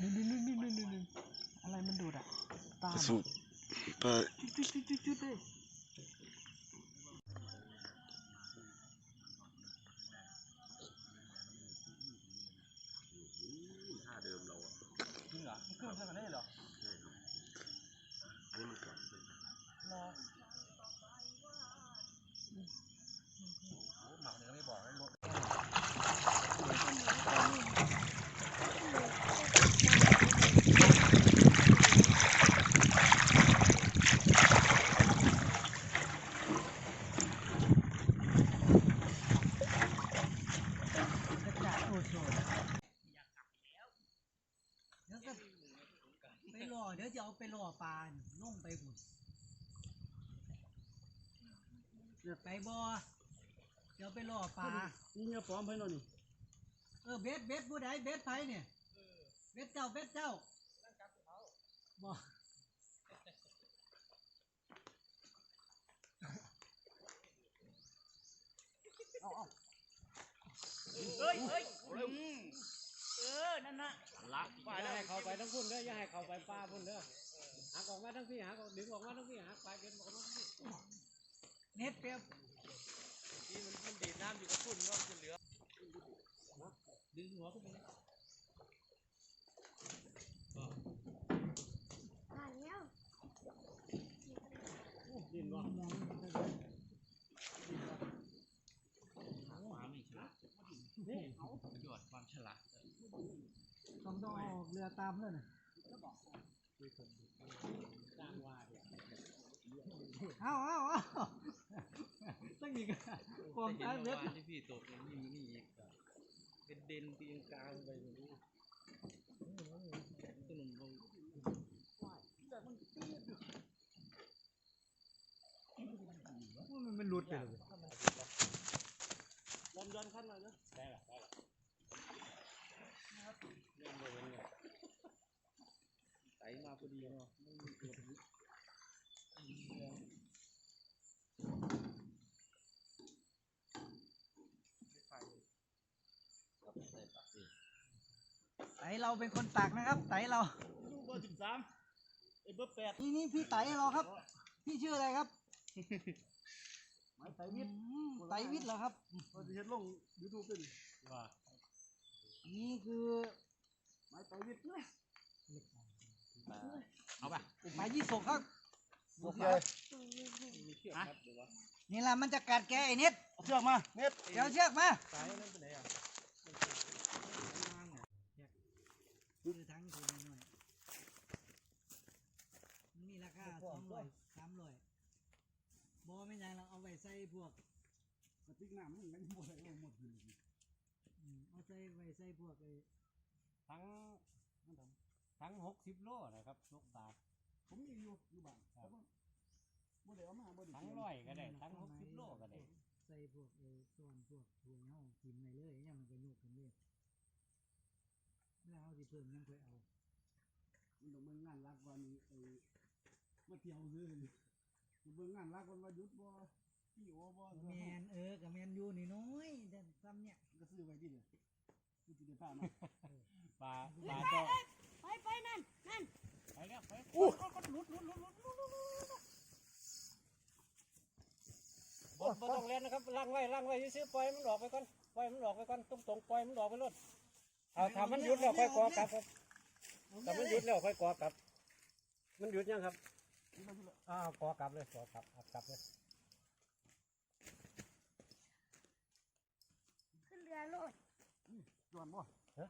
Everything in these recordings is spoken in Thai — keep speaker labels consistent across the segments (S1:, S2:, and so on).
S1: นี่นี่นี่นี่นี่นี่อะไรมันดูดอะตาม
S2: สุปลา
S1: จุดจุดจุดจุดเลยจริงเหรอเครื่องใช้มันได้เหรอ
S2: อันนี้มันก่อน
S1: รอหมักเนื้อไม่บอกให้ลด กระจายโอโซนเดี๋ยวก็ไปรอเดี๋ยวจะเอา ไปรอปลานี่ลงไปหุ่นเดี๋ยวไปบ่เดี๋ยวไปรอปลา
S3: นี่เงี้ยปลอมไปหน่อยนี่
S1: เออเบ็ดเบ็ดผู้ใดเบ็ดไผเนี่ยเบ็ดเจ้าเบ็ดเจ้าบ่เอาเอา
S4: เฮ้ยเฮ้ยอืมเออ นั่นน่ะ ละ
S3: ป้าอย่าให้เขาไปทั้งพุ่นเด้ออย่าให้เขาไปป้าพุ่นเด้อหักออกมาทั้งพี่หักออกดึงออกมาทั้งพี่หักไปเก็บออกมาทั้งพี่
S1: เน็ตเปียบ
S4: นี่มันมันดีดน้ำอยู่กับฝุ่นเนาะมันเหลือ
S3: ดึงหัวขึ้นไปเลย
S5: ผ่านแล้ว
S3: ดินบ่
S4: หมาไม่ฉลาด
S3: นี่
S4: ยอดความฉลาด
S1: ต้ องต้องเอาเรือตามเลยนะ
S3: สร้างว่าเดี๋ยว
S1: เอาเอาเอาตั้งอีกอะกอง
S4: เห็น
S1: ท้าย
S4: เมื่
S1: เว็
S4: อบวานที่พี่ตกเนี่ยนี่นี่อีกอะเป็นเด่นเตียงกลางไปอย่างนี้ขนมลง
S1: มันมันหลุดไปเลย
S3: ลมย้อนขั้นหน่อยนะได้ละได้ละ เล่นเลยเนี่ย
S4: ไตมาพอดีเนาะไม่มีเกิดนิด
S1: ไตเราเป็นคนตักนะครับไตเรา
S3: ลูกเบอร์สิบสามไอ้เบอร์แปด
S1: นี่นี่พี่ไตเราครับ พี่ชื่ออะไรครับ
S3: ไม้ไตวิทย์
S1: อืมไตวิทย์เหรอครับ
S3: เขาจะเห็นลงยูทูบเป็นว่า
S1: นี่คือ
S3: ไม้ไตวิทย์เนี่ย
S4: เอาป่ะ
S1: ไม้ยี่สกครับ
S3: บุกใหญ่
S4: มีเชือกครับเดี๋ยววะ
S1: นี่แหละมันจะกัดแกไอ้เน็ต
S3: เอาเชือกมาเน็ต
S1: เดี๋ยวเชือกมา
S4: สายนั่นเป็นไหนอะ
S1: คือทั้งคนหน่อยมีราคาสองร้อยสามร้อยบอไม่ยังเราเอาไว้ใส่พวก
S3: กระติกน้ำมันไม่หมดเลยหมดเลย
S1: อืมเอาใส่ไว้ใส่พวกไอ้
S3: ทั้งทั้งหกสิบโลนะครับลูกตา ผมมีอยู่อยู่บ้านครับบ่ได้เอามาบ่ได้ทั้งร้อยก็ได้ ทั้งหกสิบโลก็ได้
S1: ใส่พวกไอ้ส่วนพวกถั่วเน่ากินไปเลยยังมันก็โยกกันเลยแล้วเอาสิเพิ่มยังค่อยเอา
S3: มันต้องเบิ่งงานรักวันไอ้มาเที่ยวเลยเบิ่งงานรักวันว่าหยุดบ่พี่โอบ่
S1: แมนเออกับแมนยูนี่น้อยแต่ซ้ำเนี่ย
S3: ก็ซื้อไว้ดิเนี่ยกูสิได้พามา ปลาปลาเจ้า
S5: ไปไปนั่นนั่น
S3: ไปแล้วไปอู้หลุดหลุดหลุดหลุดหลุดหลุดบ่บ่ต้องเล่นนะครับล้างไว้ล้างไว้ซื้อปล่อยมันออกไปก่อนปล่อยมันออกไปก่อนตรงตรงๆปล่อยมันออกไปรถเอาถ้ามันหยุดแล้วค่อยกอกลับครับถ้ามันหยุดแล้วค่อยกอกลับ มันหยุดยังครับอ้าวกอกลับเลยกอกลับเอากลับเลย
S5: ขึ้นเรือโลด
S3: ย้อนบ่ฮะ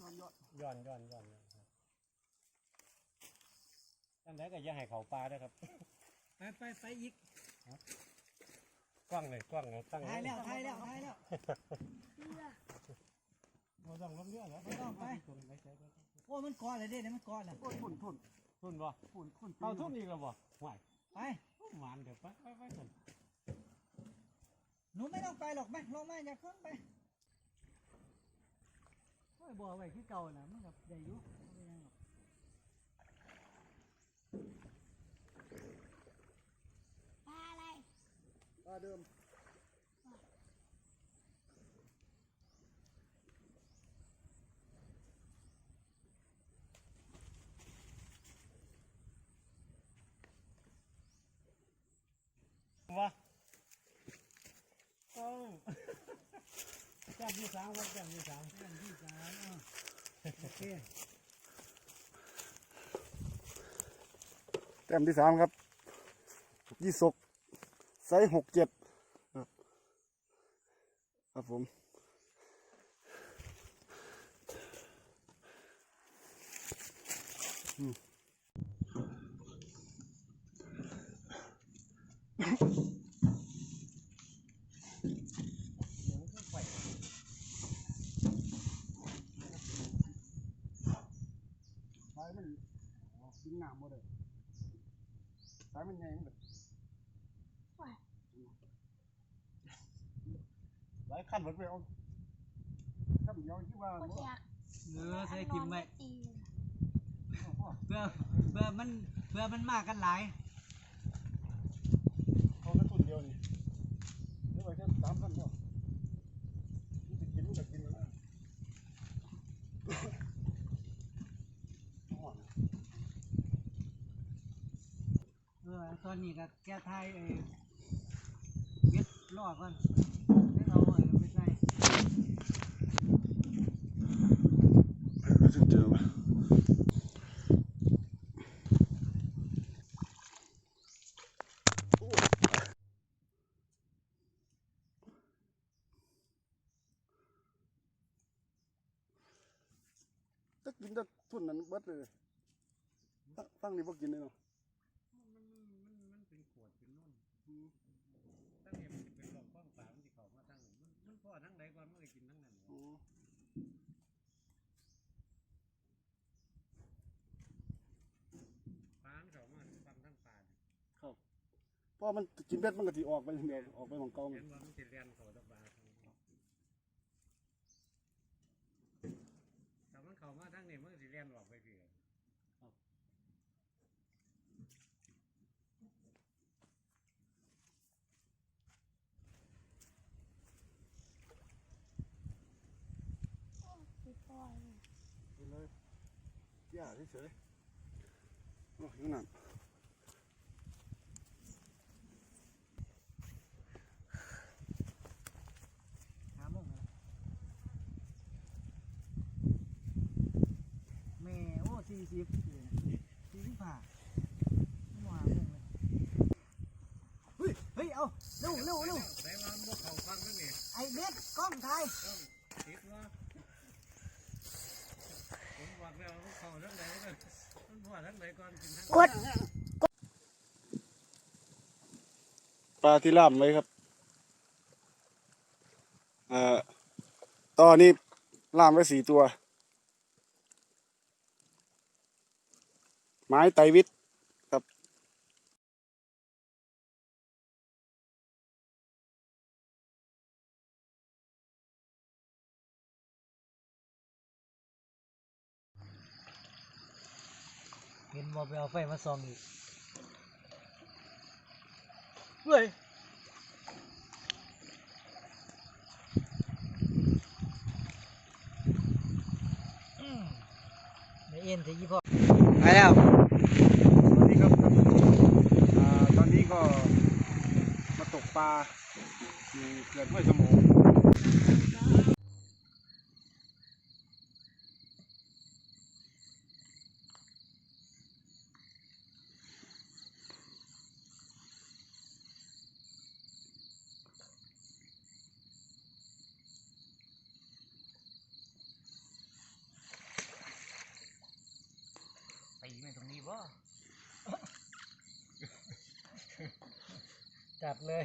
S3: ย้อนย้อนย้อนย้อนย้อนตั้งแต่ก็อย่าให้เขาปลาด้วยครับ
S1: ไปไปไปอีก
S3: กล้องเลยกล้องเลยตั้ง
S1: ถ่ายแล้วถ่ายแล้วถ่ายแล้ว
S5: เรือ
S3: เราต้องลงเรือแล้ว
S1: ไม่ต้องไปโอ้ยมันกอดเลยเด้เนี่ยมันกอดเลย
S3: ทุนทุนทุนทุนบ่ทุนทุนเอาทุนอีกแล้วบ่ห่วย
S1: ไป
S3: หวานเดี๋ยวไปไปไปทุน
S1: หนูไม่ต้องไปหรอกแม่ลงมาอย่าขึ้นไป โอ้ยบัวไว้คือเก่าน่ะมันกับใหญ่อยุไม่ยังหรอก
S5: ปลาอะไร
S3: ปลาเดิม ต้มที่สามครับแต้มที่สาม
S1: กันที่สามโอเค
S2: แต้มที่สามครับ ยี่สกไซส์หกเจ็ดครับผมายมันกินน้ำหมดเลยสายมันใหญ่หมดหลายขั้นหมดไปเอาขั้นเดียวที่ว่า
S5: ก็
S2: บ่
S5: อยาก
S1: เออใส่กิมไว้
S5: ตี
S1: เพื่อเพื่อมันเพื่อมันมากกันหลาย
S2: เขาแค่ตุ่นเดียวนี่เดี๋ยวไปแค่สามขั้นเดียวมันจะกินมันจะกินนะอ่อน
S1: เออ ตอนนี้ก็แก้ไทยเออเบ็ดล่อก่อนแล้วเอาเออไปใส่
S2: ก็จะเจอมาถ้ากินแต่ทุนนั้นเบิดเลยฟังฟังนี่พวกกินเลยเนาะ
S3: ปลามันเขามาฟังทั้งปลา
S2: เพราะมันกินเบ็ดมันก็สิออกไปอย่างเดียวออกไปของเก่า
S3: เห็
S2: มัน
S3: นว่ามันจะเรียนเขาตะปลาแต่มันเขามาทั้งนี้มันก็สิเรียนออกไปเพื่อ
S5: ติดปล่อย
S2: ไปเลยย่าเฉยๆโอ้ยนั่น
S1: หาโมงแล้วแม่โอ้สี่ สิบสี่สิบห้าหาโมงเลยเฮ้ยเฮ้ย เอาเร็วเร็วเร็ว
S3: แต่ว่ามันบ่เขาฟังทั้งนี้
S1: ไอเบ็ดกล้องไทย
S3: ต้องติดว่าผมบอกแล้วมันเขาทั้งไหนมันมันพ่อทั้งไหน ก่อนกินทั้ง
S5: กด
S2: ปลาที่ล่ามไว้ครับเอ่อตอนนี้ล่ามไว้สี่ตัว ไม้ไตรวิท บ
S1: อไปเอาไฟมาส่องอีกเฮ้ยอืมเดี๋ยวเอ็นจะยี่พ่อไปแล้ว
S2: สวัสดีครับอ่าตอนนี้ก็มาตกปลาอยู่เขื่อนห้วยสมง
S4: ไปยิงในตรงนี้บ่
S1: จัดเลย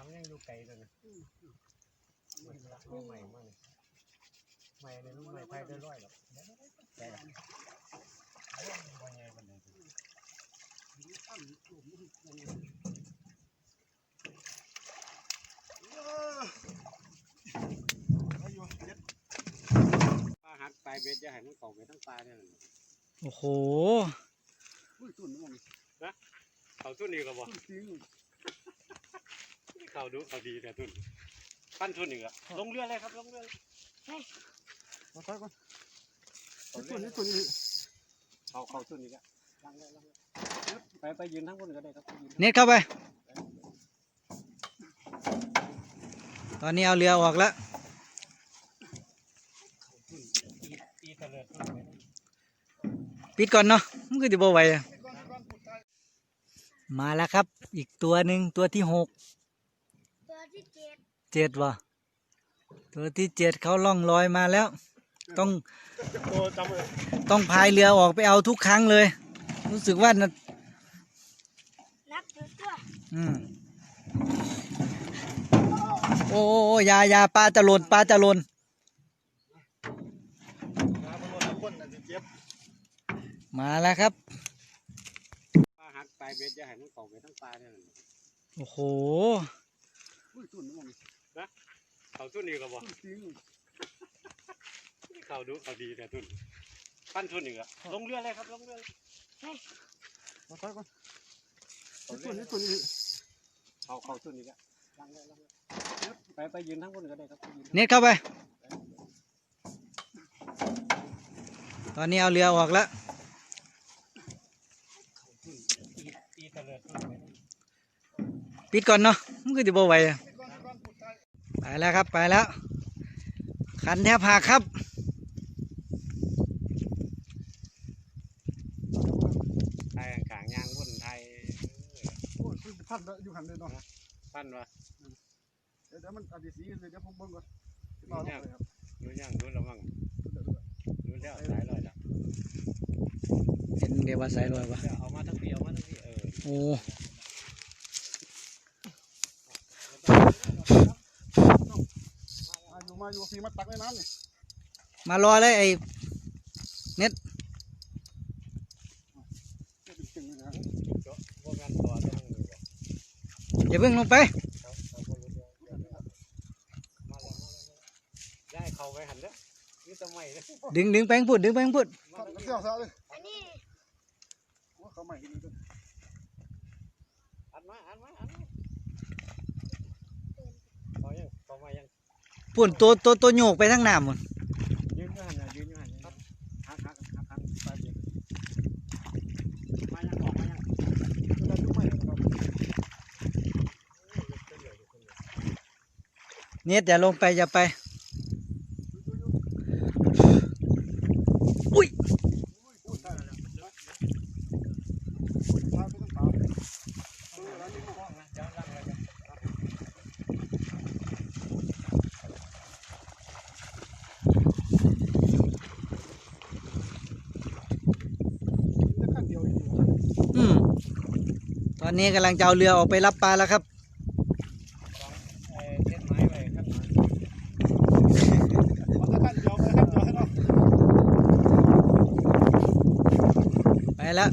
S6: า
S3: มันยังอยู่ไกลเลยนะมันรักไม่ใหม่มากเลยใหม่ในลูกใหม่ไทยได้ร้อยหรอกแต่ว่าไงปันไหนปลาหักปลายเบ็ดจะให้มันเกาะไปทั้งปลาเนี่ย
S1: โอ้โห
S2: อุ้ยตุ่นมัน
S3: เขาทุนนี่ก็บอก
S2: ตุ่นจริง
S3: เขาดูเขาดีแต่ทุนปั้นทุนอีกอะลงเรือเลยครับลงเรือเลย
S2: มาใส่ก่อนตุ่นนี่ตุ่นนี่
S3: เขาเขาทุนอีกอะลังเลยลังเลยไปไปยืนทั้งบนก็ได้ครับไปยืน
S1: เน็ตเข้าไป ตอนนี้เอาเรือออกแล้ว
S3: ตีเตลิดทุนไป
S1: ปิดก่อนเนาะมันก็จะบ่ไหวอะมาแล้วครับ อีกตัวหนึ่งตัวที่หก
S5: ตัวที่ เจ็ด
S1: เจ็ดวะตัวที่เจ็ดเขาล่องลอยมาแล้ว ต้อง
S2: โอ้จำเลย
S1: ต้องพายเรือออกไปเอาทุกครั้งเลย รู้สึกว่านะ
S5: นับตัวตัว
S1: อืมโอ้โอ้โอ้อยาอยาปลาจะหล่นปลาจะหล่น
S2: น้ำมันลดคนน่ะสิเจ็บ
S1: มาแล้วครับ
S3: ปลาหักปลายเบ็ดจะให้มันเกาะไปทั้งปลาเนี่ย
S1: โอ้โห
S2: อุ้ยตุ่ นมัน
S3: เขาทุนนี่ก็บอก
S2: ตุ่นจริง
S3: เขาดูเขาดีแต่ทุนปั้นทุนอีกอะลงเรือเลยครับลงเรือเลย
S2: มาใส่ก่อนตุ่นนี่ตุ่นนี่
S3: เขาเขาทุนอีกอะลังเลยลังเลยไปไปยืนทั้งบนก็ได้ครับไปยืน
S1: เน็ตเข้าไป ตอนนี้เอาเรือออกแล้ว
S3: ตีตีเตลิดทุนไป
S1: ปิดก่อนเนาะมันก็จะบ่ไหวอะไป แล้วครับไปแล้ว ขันแทบหักครับ
S3: ไทยกลางยางบนไทย
S2: โอ้ยคือพันอยู่หันเลยเนาะ
S3: ปั้นวะ
S2: เดี๋ยวมันอาจจะสีเลยเดี๋ยวผมเบิ่งก่อนรอลงเลยครับ
S3: รู้ยังรู้แล้วมั้งรู้แล้วสายลอยแล้ว
S1: เห็นเดี๋ยวว่าสายลอยวะ
S3: เอามาทั้งปีเอามาทั้งปีเออ
S1: โอ้
S2: มาอยู่มาอยู่ฟีมาตักในน้ำนี่
S1: มารอเลยไอ้
S2: เจ็บจริงๆเลยนะ
S3: พวกงานตัวต้องมีบ่
S1: อย่าเพิ่งลงไป
S3: เขาเขาบ่รู้เรื่องมาแล้วมาแล้วย้ายเขาไปหันเด้อนี่ทำไมเด้อ
S1: ดึงดึงแปลงพูดดึงแปลงพูด
S2: ขับเสี่ยวซะเลย
S5: อันนี้
S2: ว่าเขาใหม่ดีด้วย
S3: อันมาอันมาอันมาเขายังเขามายัง
S1: พุ่นตัวตัวตัวโยกไปทั้งน้ำหมด
S3: ยืนอยู่หันนะยืนอยู่หันครับหักหักหักหักไปเดี๋ยวมายังออกมายัง
S2: เราอยู่ใหม่นครับ
S1: เน็ตอย่าลงไปอย่าไป อุ้ย
S2: มาไปต้องตามเออร้านนี้มาห้องนะ
S3: จะลังอะไรกัน
S2: ได้ขั้นเดียวเอง
S1: อืม อ นี้กำลังจะเอาเรือออกไปรับปลาแล้วครับ
S2: ไปครับเดี๋ยวให้เรา
S1: ไปแล้ว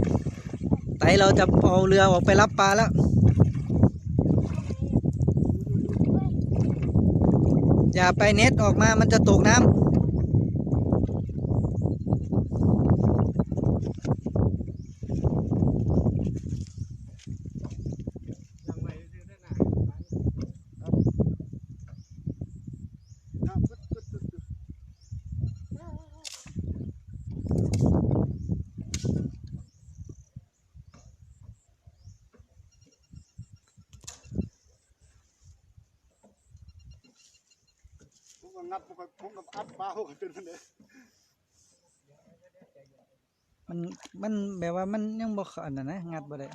S1: ไตเราจะเอาเรือออกไปรับปลาแล้วอย่าไปเน็ตออกมามันจะตกน้ำ
S3: ยังไว้ซื้อได้น่ะ
S2: น้ำปึ๊ดปึ๊ดปึ๊ดปึ๊ด ผมก็งัดผมก็ผมก็อัดปลาผมก็จนมันเลย
S1: มันมันแบบว่ามันยังบ่อันนั้นนะงัดบ่ได้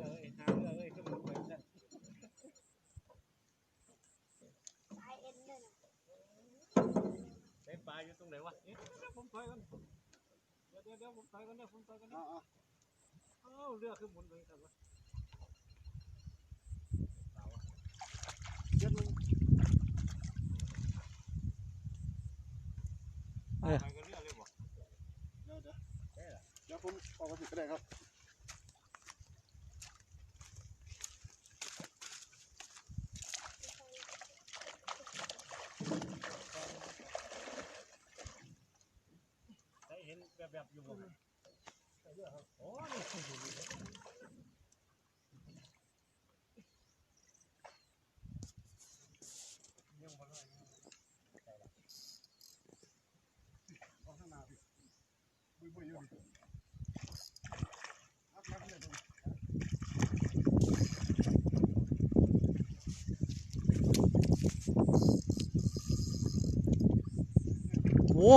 S3: เอ้ยหาเรือเอ้ยขึ้นมาไปซะ
S5: ไอเอ็นเลยนะ
S3: ไปปลาอยู่ตรงไหนวะเอ๊ะเดี๋ยวผมถอยก่อนเดี๋ยวเดี๋ยวเดี๋ยวผมถอยก่อนเดี๋ยวผมถอยก่อนเดี๋ยว
S2: เอา
S3: เอ้าเรือขึ้นหมุนเลยครับวะ
S2: ๆเจ็ดมึง
S1: เออ
S3: ไปกับเรือเลยบ่
S2: เดี๋ยวเดี๋ยวเดี๋ยวผมออกมาสิก็ได้ครับ
S3: ได้เห็นแบบแบบๆอยู่บ่ โอ้นี่
S2: ออกข้างหน้าพี่บุยบุยอยู่ดิอัดมาเลย
S1: โอ้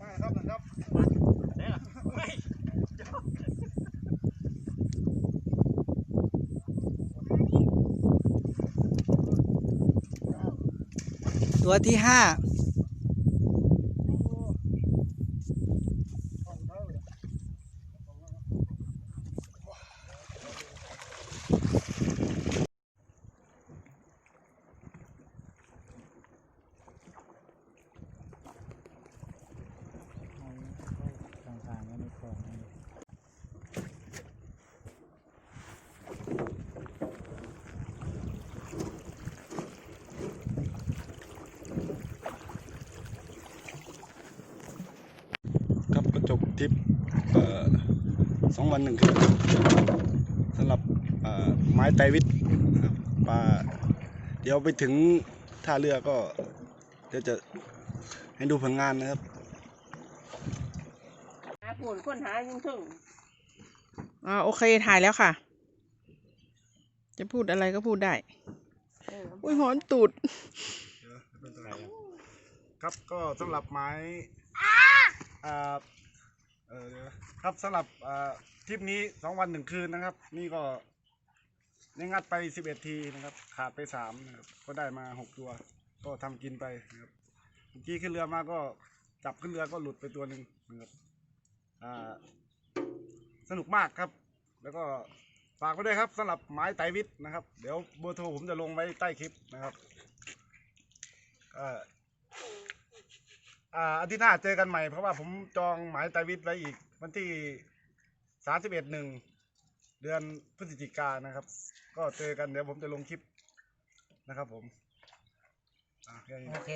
S2: มา
S3: ได้
S2: ครับนะครับ
S3: ล่ะไม่
S1: ตัวที่ห้า
S2: ครับกระจกทิปเอ่อสองวันหนึ่งคืนสำหรับเอ่อไม้ไตรวิทย์นะครับปลาเดี๋ยวไปถึงท่าเรือก็เดี๋ยวจะให้ดูผลงานนะครับ
S7: หาผลค้นหายังถึง
S8: อ่าโอเคถ่ายแล้วค่ะ จะพูดอะไรก็พูดได้
S7: เออ
S8: อุ้ยหอนตูด
S2: ครับก็สำหรับไม้อ่า เออเดี๋ยวครับสำหรับอ่าทริปนี้สองวันหนึ่งคืนนะครับ นี่ก็ได้งัดไปสิบเอ็ดทีนะครับ ขาดไปสามนะครับก็ได้มาหกตัว ก็ทำกินไปนะครับเมื่อกี้ขึ้นเรือมาก็จับขึ้นเรือก็หลุดไปตัวหนึ่งนะครับอ่าสนุกมากครับ แล้วก็ฝากไว้ด้วยครับสำหรับไม้ไตรวิทย์นะครับ เดี๋ยวเบอร์โทรผมจะลงไว้ใต้คลิปนะครับก็ อ่าอาทิตย์หน้าเจอกันใหม่เพราะว่าผมจองหมายไตรวิทย์ไว้อีก วันที่สามสิบเอ็ดหนึ่งเดือนพฤศจิกายนนะครับ ก็เจอกันเดี๋ยวผมจะลงคลิปนะครับผมอะแค่นี้
S1: โอเค